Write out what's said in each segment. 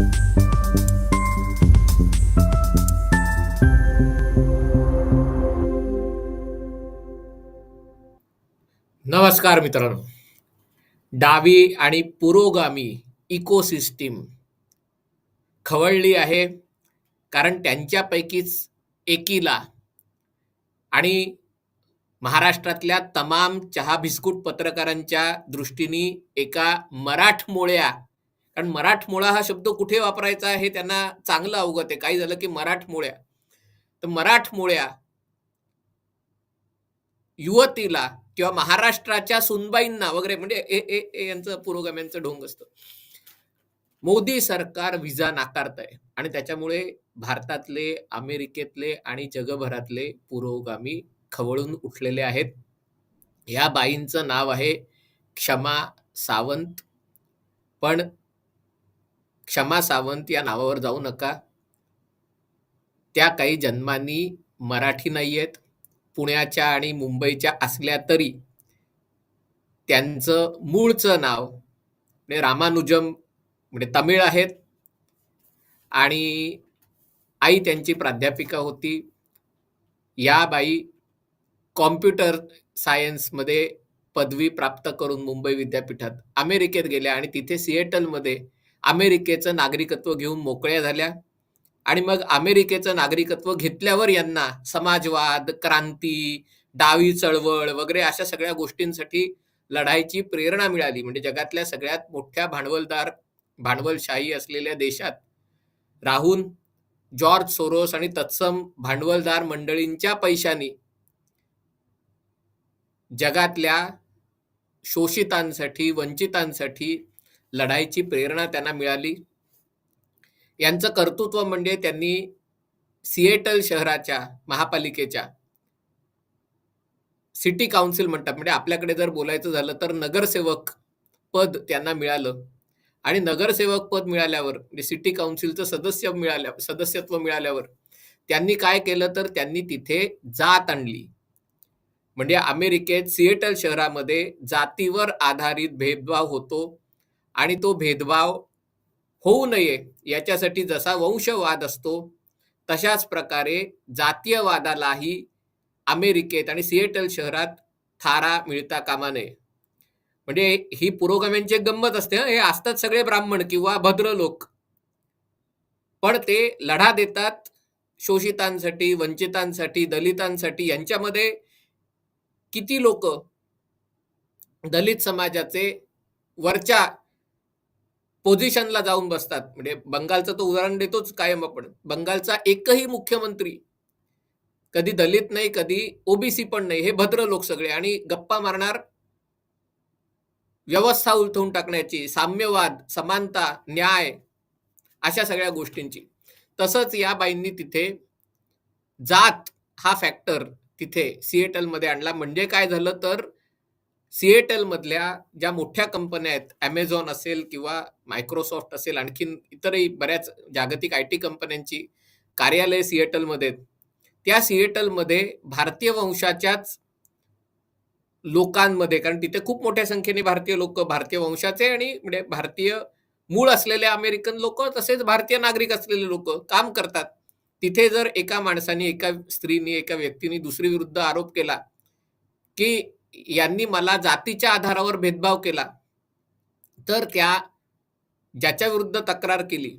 नमस्कार मित्रांनो. डावी आणि पुरोगामी इकोसिस्टीम खवळली आहे कारण त्यांच्यापैकीच एकीला आणि महाराष्ट्रातल्या तमाम चहा बिस्कुट पत्रकारांच्या दृष्टीने एका मराठमोळ्या कारण मराठमोळा हा शब्द कुठे वापरायचा हे त्यांना चांगलं अवगत आहे. काही झालं की मराठमोळ्या. तर मराठमोळ्या युवतीला किंवा महाराष्ट्राच्या सुनबाईंना वगैरे म्हणजे ए ए ए यांचं पुरोगाम्यांचं ढोंग असतं. मोदी सरकार व्हिजा नाकारत आहे आणि त्याच्यामुळे भारतातले अमेरिकेतले आणि जगभरातले पुरोगामी खवळून उठलेले आहेत. या बाईंचं नाव आहे क्षमा सावंत. पण क्षमा सावंत या नावावर जाऊ नका. त्या काही जन्मानी मराठी नाही आहेत पुण्याच्या आणि मुंबईच्या असल्या तरी त्यांचं मूळचं नाव म्हणजे रामानुजम म्हणजे तमिळ आहेत. आणि आई त्यांची प्राध्यापिका होती. या बाई कॉम्प्युटर सायन्समध्ये पदवी प्राप्त करून मुंबई विद्यापीठात अमेरिकेत गेल्या आणि तिथे सिएटलमध्ये अमेरिकेचं नागरिकत्व घेऊन मोकळ्या झाल्या. आणि मग अमेरिकेचं नागरिकत्व घेतल्यावर यांना समाजवाद क्रांती डावी चळवळ वगैरे अशा सगळ्या गोष्टींसाठी लढायची प्रेरणा मिळाली. म्हणजे जगातल्या सगळ्यात मोठ्या भांडवलदार भांडवलशाही असलेल्या देशात राहून जॉर्ज सोरोस आणि तत्सम भांडवलदार मंडळींच्या पैशानी जगातल्या शोषितांसाठी वंचितांसाठी लढाईची प्रेरणा त्यांना मिळाली. यांचं कर्तृत्व म्हणजे त्यांनी सिएटल शहराच्या महापालिकेच्या सिटी काउन्सिल म्हणतात. म्हणजे आपल्याकडे जर बोलायचं झालं तर नगरसेवक पद त्यांना मिळालं. आणि नगरसेवक पद मिळाल्यावर म्हणजे सिटी काउन्सिलचं सदस्य मिळाल्या सदस्यत्व मिळाल्यावर त्यांनी काय केलं तर त्यांनी तिथे जात आणली. म्हणजे अमेरिकेत सिएटल शहरामध्ये जातीवर आधारित भेदभाव होतो. आणि तो भेदभाव होऊ नये याच्यासाठी जसा वंशवाद असतो तशाच प्रकारे जातीयवादालाही अमेरिकेत आणि सिएटल शहरात थारा मिळता कामा नये. म्हणजे ही पुरोगाम्यांची एक गंमत असते हे. असतात सगळे ब्राह्मण किंवा भद्र लोक. पण ते लढा देतात शोषितांसाठी वंचितांसाठी दलितांसाठी. यांच्यामध्ये किती लोक दलित समाजाचे वरच्या पोझिशनला जाऊन बसतात. म्हणजे बंगालचं तो उदाहरण देतोच कायम आपण. बंगालचा एकही मुख्यमंत्री कधी दलित नाही कधी ओबीसी पण नाही. हे भद्र लोक सगळे. आणि गप्पा मारणार व्यवस्था उलथवून टाकण्याची साम्यवाद समानता न्याय अशा सगळ्या गोष्टींची. तसंच या बाईंनी तिथे जात हा फॅक्टर तिथे सिएटलमध्ये आणला. म्हणजे काय झालं तर सिएटलमधल्या ज्या मोठ्या कंपन्या आहेत ॲमेझॉन असेल किंवा मायक्रोसॉफ्ट असेल आणखीन इतरही बऱ्याच जागतिक आय टी कंपन्यांची कार्यालय सिएटलमध्ये आहेत त्या सिएटलमध्ये भारतीय वंशाच्याच लोकांमध्ये कारण तिथे खूप मोठ्या संख्येने भारतीय लोक भारतीय वंशाचे आणि म्हणजे भारतीय मूळ असलेले अमेरिकन लोक तसेच भारतीय नागरिक असलेले लोक काम करतात. तिथे जर एका माणसाने एका स्त्रीने एका व्यक्तीने दुसरी विरुद्ध आरोप केला की यांनी मला जातीच्या आधारावर भेदभाव केला. तर त्या ज्याच्या विरुद्ध तक्रार केली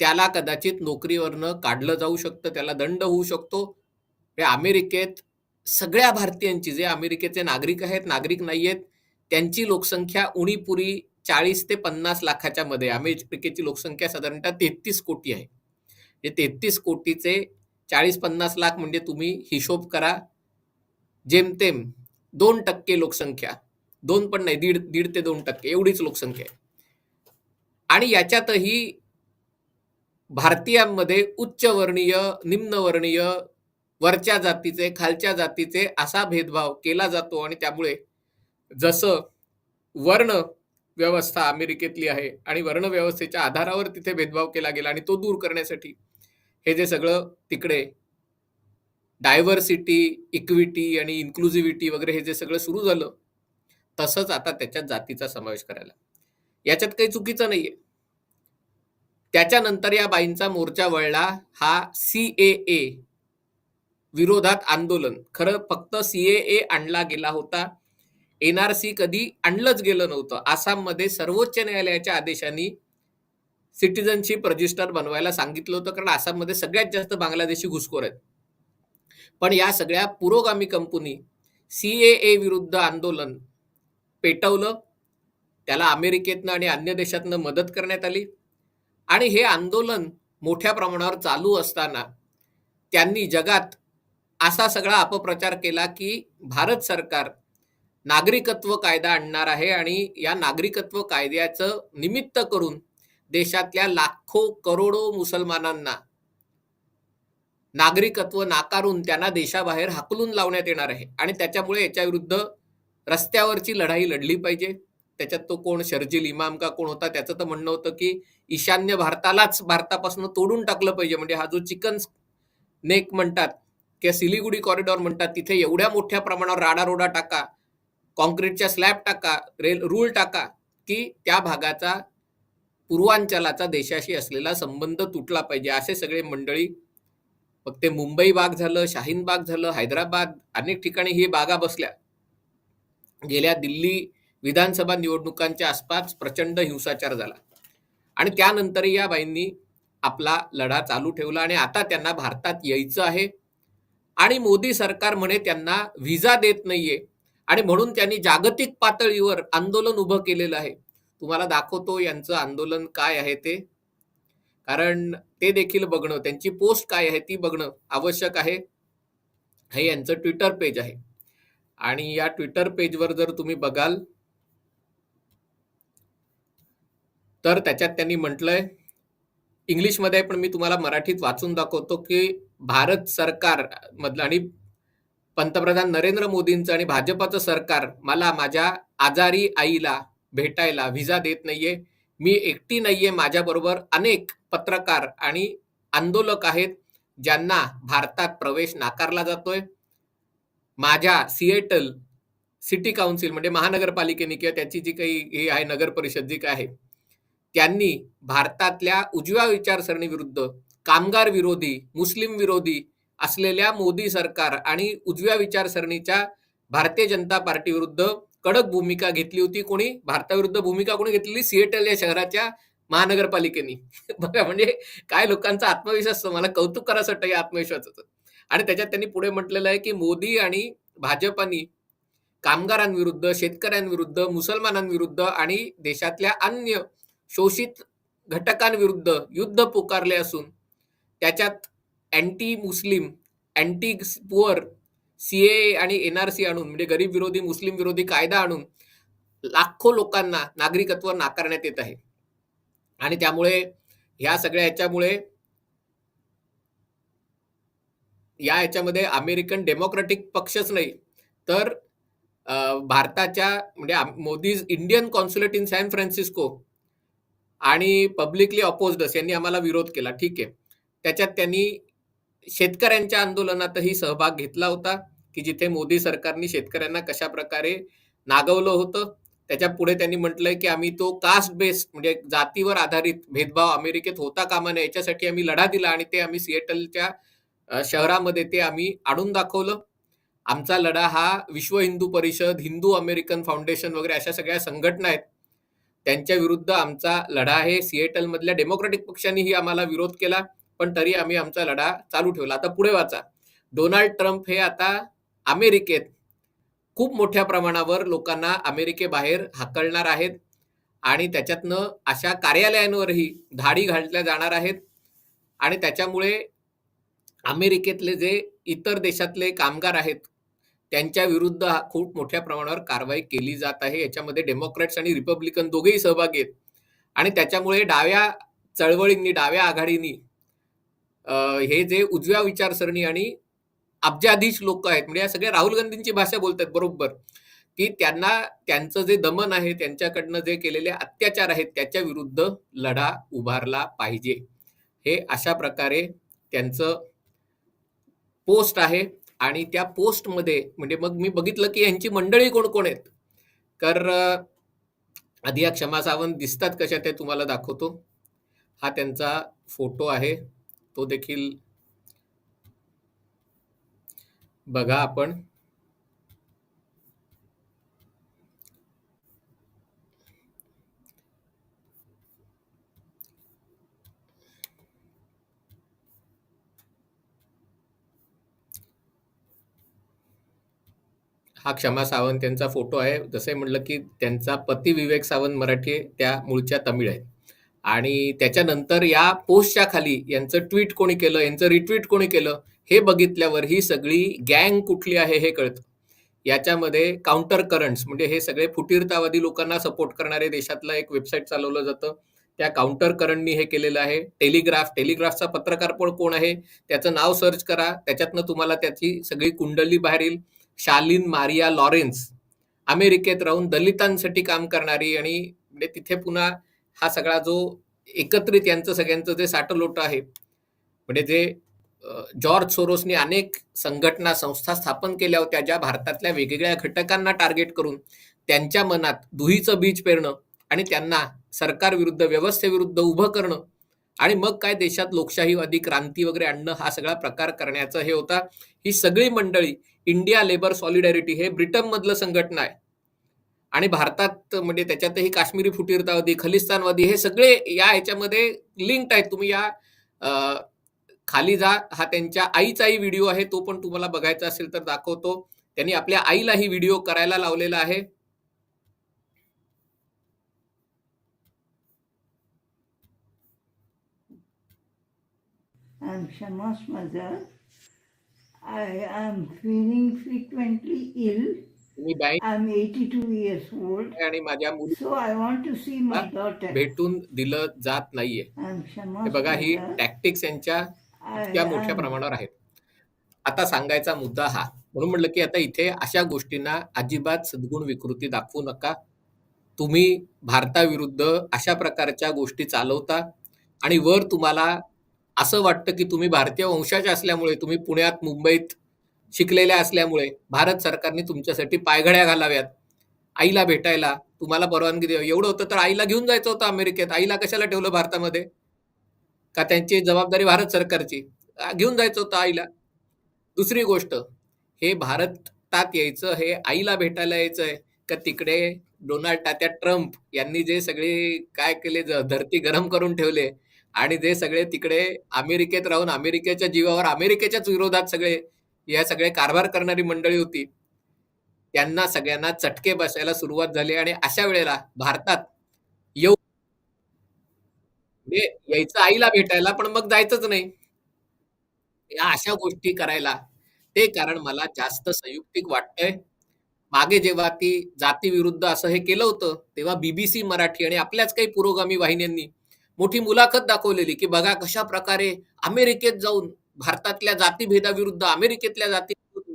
त्याला कदाचित नोकरीवरनं काढलं जाऊ शकतं त्याला दंड होऊ शकतो. हे अमेरिकेत सगळ्या भारतीयांची जे अमेरिकेचे नागरिक आहेत नागरिक नाही आहेत त्यांची लोकसंख्या उणीपुरी चाळीस ते पन्नास लाखाच्या मध्ये अमेरिकेची लोकसंख्या साधारणतः तेहतीस कोटी आहे. हे तेहतीस कोटीचे चाळीस पन्नास लाख म्हणजे तुम्ही हिशोब करा. जेमतेम दोन टक्के लोकसंख्या. दोन पण नाही दीड दीड ते दोन टक्के एवढीच लोकसंख्या आहे. आणि याच्यातही भारतीयांमध्ये उच्चवर्णीय निम्नवर्णीय वरच्या जातीचे खालच्या जातीचे असा भेदभाव केला जातो आणि त्यामुळे जसं वर्ण व्यवस्था अमेरिकेतली आहे आणि वर्णव्यवस्थेच्या आधारावर तिथे भेदभाव केला गेला आणि तो दूर करण्यासाठी हे जे सगळं तिकडे डायव्हर्सिटी इक्विटी आणि इन्क्लुझिव्हिटी वगैरे हे जे सगळं सुरू झालं तसंच आता त्याच्यात जातीचा समावेश करायला याच्यात काही चुकीचं नाहीये त्याच्यानंतर या बाईंचा मोर्चा वळला हा सी-ए-ए विरोधात आंदोलन. खरं फक्त सी-ए-ए आणला गेला होता. एन-आर-सी कधी आणलंच गेलं नव्हतं. आसाममध्ये सर्वोच्च न्यायालयाच्या आदेशाने सिटिझनशिप रजिस्टर बनवायला सांगितलं होतं, कारण आसाममध्ये सगळ्यात जास्त बांगलादेशी घुसखोर आहेत. पण या सगळ्या पुरोगामी कंपनी सी-ए-ए विरुद्ध आंदोलन पेटवलं. त्याला अमेरिकेतनं आणि अन्य देशातनं मदत करण्यात आली आणि हे आंदोलन मोठ्या प्रमाणावर चालू असताना त्यांनी जगात असा सगळा अपप्रचार केला, की भारत सरकार नागरिकत्व कायदा आणणार आहे आणि या नागरिकत्व कायद्याचं निमित्त करून देशातल्या लाखो, करोडो मुसलमानांना नागरिकत्व नाकारून त्यांना देशाबाहेर हाकलून लावण्यात येणार आहे आणि त्याच्यामुळे याच्याविरुद्ध रस्त्यावरची लढाई लढली पाहिजे. त्याच्यात तो कोण शर्जिल इमाम का कोण होता, त्याचं तर म्हणणं होतं, की ईशान्य भारतालाच भारतापासून तोडून टाकलं पाहिजे. म्हणजे हा जो चिकन नेक म्हणतात किंवा सिलिगुडी कॉरिडॉर म्हणतात, तिथे एवढ्या मोठ्या प्रमाणावर राडारोडा टाका, काँक्रीटच्या स्लॅब टाका, रेल रूळ टाका, की त्या भागाचा पूर्वांचलाचा देशाशी असलेला संबंध तुटला पाहिजे. असे सगळे मंडळी मग ते मुंबई बाग झालं, शाहीन बाग झालं, हैदराबाद अनेक ठिकाणी ही बागा बसल्या. गेल्या दिल्ली विधानसभा निवडणुकांच्या आसपास प्रचंड हिंसाचार झाला आणि त्यानंतरही या बाईंनी आपला लढा चालू ठेवला आणि आता त्यांना भारतात यायचं आहे आणि मोदी सरकार म्हणे त्यांना व्हिसा देत नाहीये आणि म्हणून त्यांनी जागतिक पातळीवर आंदोलन उभं केलेलं आहे. तुम्हाला दाखवतो यांचं आंदोलन काय आहे ते. कारण ते देखील बघणं, त्यांची पोस्ट काय आहे ती बघणं आवश्यक आहे. हे यांचं ट्विटर पेज आहे आणि या ट्विटर पेजवर जर तुम्ही बघाल तर त्याच्यात त्यांनी म्हटलंय इंग्लिशमध्ये पण मी तुम्हाला मराठीत वाचून दाखवतो, की भारत सरकार मधलं आणि पंतप्रधान नरेंद्र मोदींचं आणि भाजपाचं सरकार मला माझ्या आजारी आईला भेटायला व्हिसा देत नाहीये. मी एकटी नाहीये, माझ्याबरोबर अनेक पत्रकार आणि आंदोलक आहेत, ज्यांना भारतात प्रवेश नाकारला जातोय. माझ्या सिएटल सिटी काउन्सिल म्हणजे महानगरपालिकेने किंवा त्याची जी काही हे आहे नगर परिषद जी काय आहे, त्यांनी भारतातल्या उजव्या विचारसरणी विरुद्ध कामगार विरोधी, मुस्लिम विरोधी असलेल्या मोदी सरकार आणि उजव्या विचारसरणीच्या भारतीय जनता पार्टी विरुद्ध कडक भूमिका घेतली होती. कोणी? भारताविरुद्ध भूमिका कोणी घेतलेली? सिएटल या शहराच्या महानगरपालिकेने. बघा म्हणजे काय लोकांचा आत्मविश्वास मला कौतुक करावंसं वाटतं या आत्मविश्वासाचं. आणि त्याच्यात त्यांनी पुढे म्हटलेलं आहे, की मोदी आणि भाजपानी कामगारांविरुद्ध, शेतकऱ्यांविरुद्ध, मुसलमानांविरुद्ध आणि देशातल्या अन्य शोषित घटकांविरुद्ध युद्ध पुकारले असून त्याच्यात anti Muslim, anti poor, C A आणि एन-आर-सी आणून म्हणजे गरीब विरोधी, मुस्लिम विरोधी कायदा आणून लाखो लोकांना नागरिकत्व नाकारण्यात येत आहे. आणि त्यामुळे ह्या सगळ्या ह्याच्यामुळे या ह्याच्यामध्ये अमेरिकन डेमोक्रॅटिक पक्षच नाही, तर भारताच्या म्हणजे Modi's Indian consulate in San Francisco आणि पब्लिकली अपोजडस यांनी आम्हाला विरोध केला. ठीक आहे. त्याच्यात त्यांनी शेतकऱ्यांच्या आंदोलनातही सहभाग घेतला होता, की जिथे मोदी सरकारने शेतकऱ्यांना कशा प्रकारे नागवलं होतं. त्याच्या पुढे त्यांनी म्हटलंय, की आम्ही तो कास्ट बेस म्हणजे जातीवर आधारित भेदभाव अमेरिकेत होता कामा नये याच्यासाठी आम्ही लढा दिला आणि ते आम्ही सिएटलच्या शहरामध्ये ते आम्ही आणून दाखवलं. आमचा लढा हा विश्व हिंदू परिषद, हिंदू अमेरिकन फाउंडेशन वगैरे अशा सगळ्या संघटना आहेत. त्यांच्या विरुद्ध आमचा लढा आहे. सिएटलमधल्या डेमोक्रॅटिक पक्षानेही आम्हाला विरोध केला, पण तरी आम्ही आमचा लढा चालू ठेवला. आता पुढे वाचा. डोनाल्ड ट्रम्प हे आता अमेरिकेत खूप मोठ्या प्रमाणावर लोकांना अमेरिकेबाहेर हाकलणार आहेत आणि त्याच्यातनं अशा कार्यालयांवरही धाडी घालल्या जाणार आहेत आणि त्याच्यामुळे अमेरिकेतले जे इतर देशातले कामगार आहेत, त्यांच्या विरुद्ध हा खूप मोठ्या प्रमाणावर कारवाई केली जात आहे. याच्यामध्ये डेमोक्रॅट्स आणि रिपब्लिकन दोघेही सहभागी आहेत आणि त्याच्यामुळे डाव्या चळवळींनी, डाव्या आघाडीनी हे जे उजव्या विचारसरणी आणि अब्जाधीश लोक आहेत, म्हणजे या सगळ्या राहुल गांधींची भाषा बोलतात बरोबर, की त्यांना त्यांचं जे दमन आहे, त्यांच्याकडनं जे केलेले अत्याचार आहेत, त्याच्या विरुद्ध लढा उभारला पाहिजे. हे अशा प्रकारे त्यांचं पोस्ट आहे आणि त्या पोस्टमध्ये म्हणजे मग मी बघितलं, की यांची मंडळी कोण-कोण आहेत. तर आधी या क्षमा सावंत दिसतात कशा ते तुम्हाला दाखवतो. हा त्यांचा फोटो आहे. तो देखील बघा आपण. हा क्षमा सावंत यांचा फोटो आहे. जसे म्हटलं, की त्यांचा पती विवेक सावंत मराठी त्या मूळच्या तमिळ आहेत. आणि त्याच्यानंतर या पोस्टच्या खाली यांचं ट्वीट कोणी केलं, यांचं रिट्वीट कोणी केलं, हे बघितल्यावर ही सगळी गँग कुठली आहे हे कळतं. याच्यामध्ये काउंटर करंट्स म्हणजे हे सगळे फुटीरतावादी लोकांना सपोर्ट करणारे देशातलं एक वेबसाईट चालवलं जातं. त्या काउंटर करंटनी हे केलेलं आहे. टेलिग्राफ, टेलिग्राफचा पत्रकार पण कोण आहे, त्याचं नाव सर्च करा. त्याच्यातनं तुम्हाला त्याची सगळी कुंडली बाहेर येईल. शालिन मारिया लॉरेन्स अमेरिकेत राहून दलितांसाठी काम करणारी आणि म्हणजे तिथे पुन्हा हा सगळा जो एकत्रित यांचं सगळ्यांचं जे साठलोट आहे म्हणजे जे जॉर्ज सोरोसने अनेक संघटना संस्था स्थापन केल्या होत्या ज्या भारतातल्या वेगवेगळ्या घटकांना टार्गेट करून त्यांच्या मनात दुहीचं बीज पेरणं आणि त्यांना सरकारविरुद्ध व्यवस्थेविरुद्ध उभं करणं आणि मग काय देशात लोकशाहीवादी क्रांती वगैरे आणणं हा सगळा प्रकार करण्याचं हे होता. ही सगळी मंडळी इंडिया लेबर सॉलिडॅरिटी हे ब्रिटनमधलं संघटना आहे. आणि भारतात म्हणजे त्याच्यातही काश्मीरी फुटीरतावादी खलिस्तानवादी हे सगळे या ह्याच्यामध्ये लिंक्ड आहेत. तुम्ही या खाली जा हा त्यांच्या आईचाही व्हिडिओ आहे तो पण तुम्हाला बघायचा असेल तर दाखवतो त्यांनी आपल्या आईला ही व्हिडिओ करायला लावलेला आहे I'm Shama's mother. I am feeling frequently ill. I'm 82 years old. आणि माझ्या मुली So I want to see my daughter. भेटून दिलं जात नाहीये I'm हे Shama's बघा ही mother. टॅक्टिक्स यांच्या इतक्या मोठ्या प्रमाणावर आहेत. आता सांगायचा मुद्दा हा. म्हणून म्हटलं की आता इथे अशा गोष्टींना अजिबात सद्गुण विकृती दाखवू नका. तुम्ही भारताविरुद्ध अशा प्रकारच्या गोष्टी चालवता आणि वर तुम्हाला असं वाटतं की तुम्ही भारतीय वंशाचे असल्यामुळे तुम्ही पुण्यात मुंबईत शिकलेल्या असल्यामुळे भारत सरकारने तुमच्यासाठी पायघड्या घालाव्यात. आईला भेटायला तुम्हाला परवानगी द्यावी एवढं होतं तर आईला घेऊन जायचं होतं अमेरिकेत. आईला कशाला ठेवलं भारतामध्ये? का त्यांची जबाबदारी भारत सरकारची? घेऊन जायचं होतं आईला. दुसरी गोष्ट हे भारतात यायचं हे आईला भेटायला यायचंय का तिकडे डोनाल्ड टात्या ट्रम्प यांनी जे सगळे काय केले धरती गरम करून ठेवले आणि जे सगळे तिकडे अमेरिकेत राहून अमेरिकेच्या जीवावर अमेरिकेच्याच विरोधात सगळे या सगळे कारभार करणारी मंडळी होती. त्यांना सगळ्यांना चटके बसायला सुरुवात झाली आणि अशा वेळेला भारतात म्हणजे यायचं आईला भेटायला पण मग जायचंच नाही. या अशा गोष्टी करायला. ते कारण मला जास्त संयुक्तिक वाटतंय. मागे जेव्हा ती जाती विरुद्ध असं हे केलं होतं तेव्हा बीबीसी मराठी आणि आपल्याच काही पुरोगामी वाहिन्यांनी मोठी मुलाखत दाखवलेली की बघा कशा प्रकारे अमेरिकेत जाऊन भारतातल्या जातीभेदाविरुद्ध अमेरिकेतल्या जाती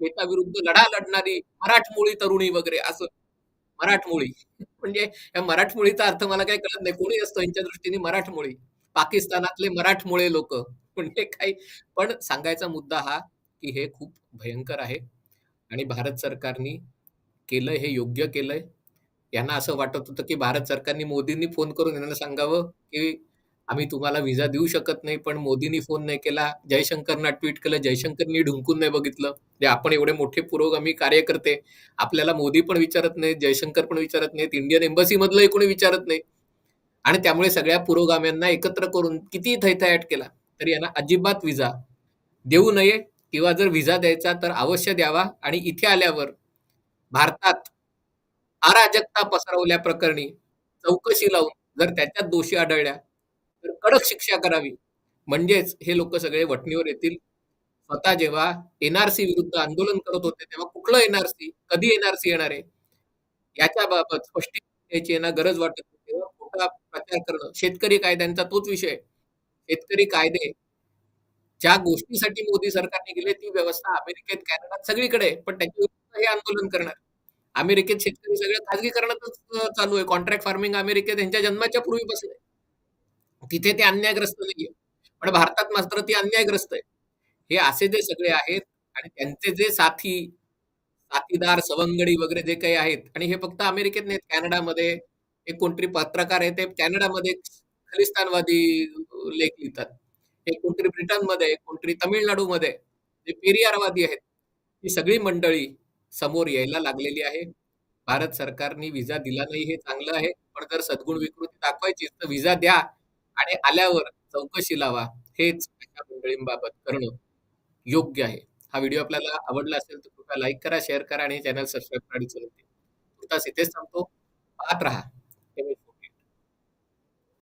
भेदाविरुद्ध लढा लढणारी मराठमोळी तरुणी वगैरे असं. मराठमोळी. म्हणजे या मराठमोळीचा अर्थ मला काही कळत नाही. कोणी असतो यांच्या दृष्टीने मराठमोळी? पाकिस्तानातले मराठमोळे लोक. म्हणजे काही पण सांगायचा मुद्दा हा की हे खूप भयंकर आहे. आणि भारत सरकारनी केलंय हे योग्य केलंय. यांना असं वाटत होतं की भारत सरकारने मोदींनी फोन करून यांना सांगावं की आम्ही तुम्हाला व्हिसा देऊ शकत नाही पण मोदींनी फोन नाही केला. जयशंकरना ट्विट केलं. जयशंकरनी ढुंकून नाही बघितलं. जे आपण एवढे मोठे पुरोगामी कार्यकर्ते आपल्याला मोदी पण विचारत नाहीत जयशंकर पण विचारत नाहीत इंडियन एम्बसी मधलंही कोणी विचारत नाही आणि त्यामुळे सगळ्या पुरोगाम्यांना एकत्र करून किती थैथयाट केला तरी यांना अजिबात विजा देऊ नये किंवा जर विजा द्यायचा तर अवश्य द्यावा. आणि इथे आल्यावर भारतात अराजकता पसरवल्या प्रकरणी चौकशी लावून जर त्याच्यात दोषी आढळल्या तर कडक शिक्षा करावी. म्हणजेच हे लोक सगळे वटणीवर येतील. स्वतः जेव्हा एनआरसी विरुद्ध आंदोलन करत होते तेव्हा कुठलं एनआरसी कधी एनआरसी येणार आहे? याच्या बाबत स्पष्टीकरण द्यायची गरज वाटत होती. तेव्हा खोटा प्रचार करणं शेतकरी कायद्यांचा तोच विषय. शेतकरी कायदे ज्या गोष्टीसाठी मोदी सरकारने गेले ती व्यवस्था अमेरिकेत कॅनडात सगळीकडे आहे. पण त्याच्या विरुद्ध हे आंदोलन करणार? अमेरिकेत शेतकरी सगळं खाजगीकरणातच चालू आहे. कॉन्ट्रॅक्ट फार्मिंग अमेरिकेत यांच्या जन्माच्या पूर्वीपासून आहे तिथे ते अन्यायग्रस्त नाहीये. पण भारतात मात्र ती अन्यायग्रस्त आहे. हे असे जे सगळे आहेत आणि त्यांचे जे साथी साथीदार सवंगडी वगैरे जे काही आहेत आणि हे फक्त अमेरिकेत नाहीत कॅनडामध्ये एक कोणतरी पत्रकार आहे ते कॅनडामध्ये खलिस्तानवादी लेख लिहितात. एक कोणतरी ब्रिटनमध्ये, एक कोणतरी तामिळनाडूमध्ये जे पेरियारवादी आहेत. ही सगळी मंडळी समोर यायला लागलेली आहे. भारत सरकारने व्हिसा दिला नाही हे चांगलं आहे. पण जर सद्गुण विकृती दाखवायची तर व्हिसा द्या आणि आल्यावर चौकशी लावा. हेच अशा मंडळींबाबत करणं योग्य आहे. हा व्हिडिओ आपल्याला आवडला असेल तर कृपया लाईक करा, शेअर करा आणि चॅनल सबस्क्राईब. तुर्तास इथेच थांबतो. पाहत रहा.